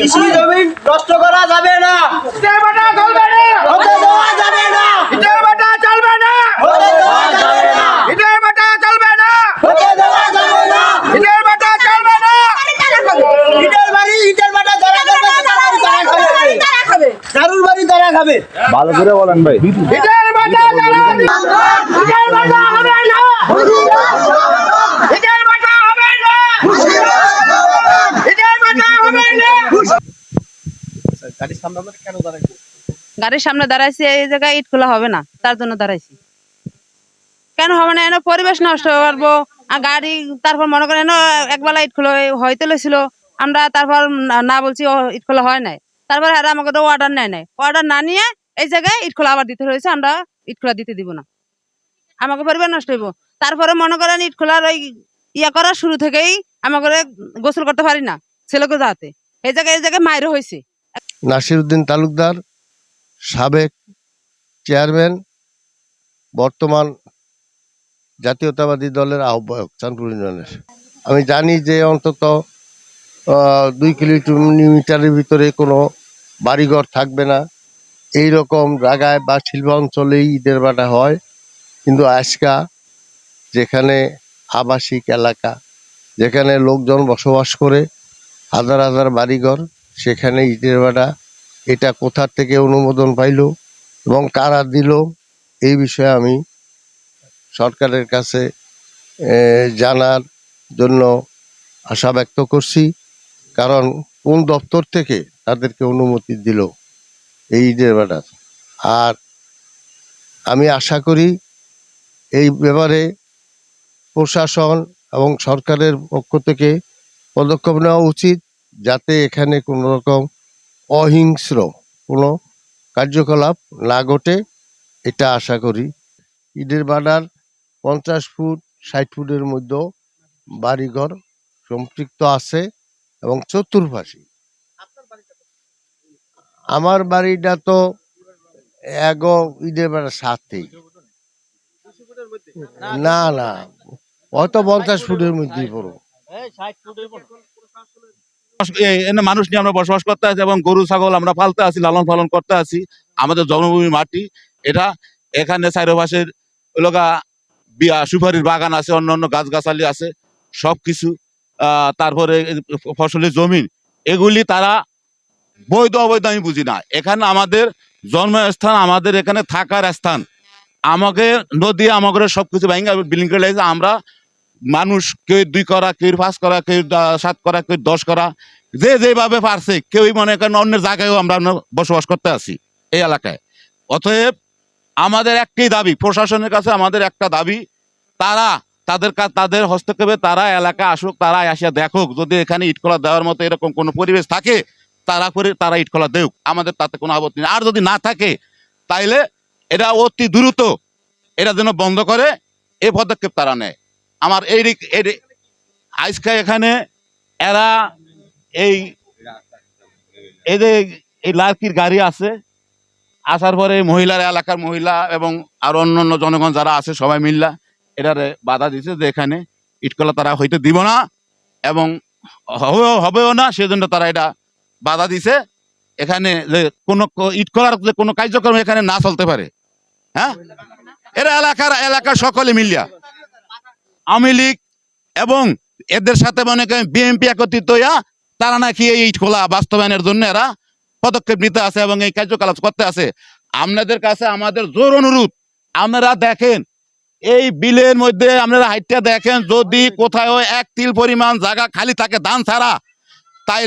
কৃষি জমি নষ্ট করা যাবে না। চলবে না। হতে দেওয়া যাবে না। ইটের ভাটা চলবে না। হতে দেওয়া যাবে না। ইটের ভাটা চলবে না। হতে দেওয়া যাবে না। ইটের ভাটা চলবে না। ইটের বাড়ি ইটের বাটা যারা করবে তারা খাবে। দারুর বাড়ি তারা খাবে। ভালো করে বলেন ভাই। ইটের ভাটা যারা ইটের ভাটা হবে না ইটের ভাটা হবে না ইটের ভাটা হবে না গাড়ির সামনে দাঁড়াইছি, এই জায়গায় ইট খোলা হবে না, তার জন্য দাঁড়াইছি। কেন হবে না? এনে পরিবেশ নষ্ট হয়ে পারব আর গাড়ি, তারপর মনে করেন একবেলা ইট খোলা হয়তো লেছিল আমরা তারপর না- বলছি ইট খোলা হয় নাই। তারপর আর আমাকে তো অর্ডার নেয় নাই। অর্ডার না নিয়ে এই জায়গায় ইট খোলা আবার দিতে হয়েছে, আমরা ইট খোলা দিতে দিব না। আমাকে পরিবেশ নষ্ট হইব। তারপরে মনে করেন, ইট খোলার ওই ইয়া করার শুরু থেকেই আমাকে গোসল করতে পারি না, ছেলেকে যাতে এই জায়গায় এই জায়গায় মায়েরও হয়েছে নাসিরউদ্দিন তালুকদার, সাবেক চেয়ারম্যান, বর্তমান জাতীয়তাবাদী দলের আহ্বায়ক চাঁদপুর ইউনিয়নের। আমি জানি যে অন্তত দুই কিলোমিটারের ভিতরে কোনো বাড়িঘর থাকবে না। এই রকম জায়গায় বা শিল্পাঞ্চলেই ঈদের বাটা হয়। কিন্তু আজকা যেখানে আবাসিক এলাকা, যেখানে লোকজন বসবাস করে, হাজার হাজার বাড়িঘর সেখানে ইটের ভাটা এটা কোথা থেকে অনুমোদন পাইলো এবং কারা দিল, এই বিষয়ে আমি সরকারের কাছে জানার জন্য আশা ব্যক্ত করছি। কারণ কোন দপ্তর থেকে তাদেরকে অনুমতি দিল এই ইটের ভাটার আর আমি আশা করি এই ব্যাপারে প্রশাসন এবং সরকারের পক্ষ থেকে পদক্ষেপ নেওয়া উচিত। যাতে এখানে কোনো রকম অহিংস্র কোনো কার্যকলাপ না ঘটে এটা আশা করি। ঈদের বাডার পঞ্চাশ ফুট ষাট ফুটের মধ্যে বাড়িঘর সম্পৃক্ত আছে এবং চতুর্পাশী। আমার বাড়িটা তো এগো ঈদের বেড়ার সাথেই। না না হয়তো পঞ্চাশ ফুটের মধ্যেই পড়ো। এই- এখানে মানুষ নিয়ে আমরা বসবাস করতে আছি এবং গরু ছাগল আমরা পালতে আছি লালন পালন করতে আছি। আমাদের জন্মভূমি মাটি। এটা এখানে চারপাশের লগা বিয়া সুপারির বাগান আছে অন্য অন্য গাছগাছালি আছে সবকিছু আহ, তারপরে ফসলের জমিন এগুলি তারা বৈধ অবৈধ আমি বুঝি না। এখানে আমাদের জন্মস্থান আমাদের এখানে থাকার স্থান। আমাকে নদী আমাকে সবকিছু ভেঙে বিল্ডিং করে আমরা মানুষ কেউ দুই করা, কেউ পাঁচ করা, কেউ সাত করা, কেউ দশ করা, যে যেভাবে পারছে, কেউই মনে করেন অন্যের জায়গায়ও আমরা বসবাস করতে আছি এই এলাকায়। অতএব আমাদের একটাই দাবি, প্রশাসনের কাছে আমাদের একটা দাবি, তারা তাদের তাদের হস্তক্ষেপে তারা এলাকা আসুক, তারা আসিয়া দেখুক, যদি এখানে ইটকলা দেওয়ার মতো এরকম কোনো পরিবেশ থাকে, তারা করে, তারা ইটকলা দেউক, আমাদের তাতে কোনো আপত্তি নেই। আর যদি না থাকে, তাইলে এটা অতি দ্রুত এটা যেন বন্ধ করে, এ পদক্ষেপ তারা নেয়। আমার এই আজকে এখানে এরা এই এদের এই লার্কির গাড়ি আছে। আসার পরে মহিলার, এলাকার মহিলা এবং আর অন্য অন্য জনগণ যারা আছে সবাই মিল্লা এটারে বাধা দিছে যে এখানে ইটকলা তারা হইতে দিব না এবং হবেও হবেও না, সেজন্য তারা এটা বাধা দিছে। এখানে যে কোনো ইটকলার যে কোনো কার্যক্রম এখানে না চলতে পারে। হ্যাঁ? এরা এলাকার এলাকার সকলে মিলিয়া আওয়ামী লীগ এবং এদের সাথে মনে করেন বিএনপি একত্রিত হইয়া তারা নাকি এই খোলা বাস্তবায়নের জন্য এরা পদক্ষেপ নিতে আছে এবং এই কার্যকলাপ করতে আছে। আপনাদের কাছে আমাদের জোর অনুরোধ, আপনারা দেখেন, এই বিলের মধ্যে আপনারা হাইটটা দেখেন, যদি কোথাও এক তিল পরিমাণ জায়গা খালি থাকে ধান ছাড়া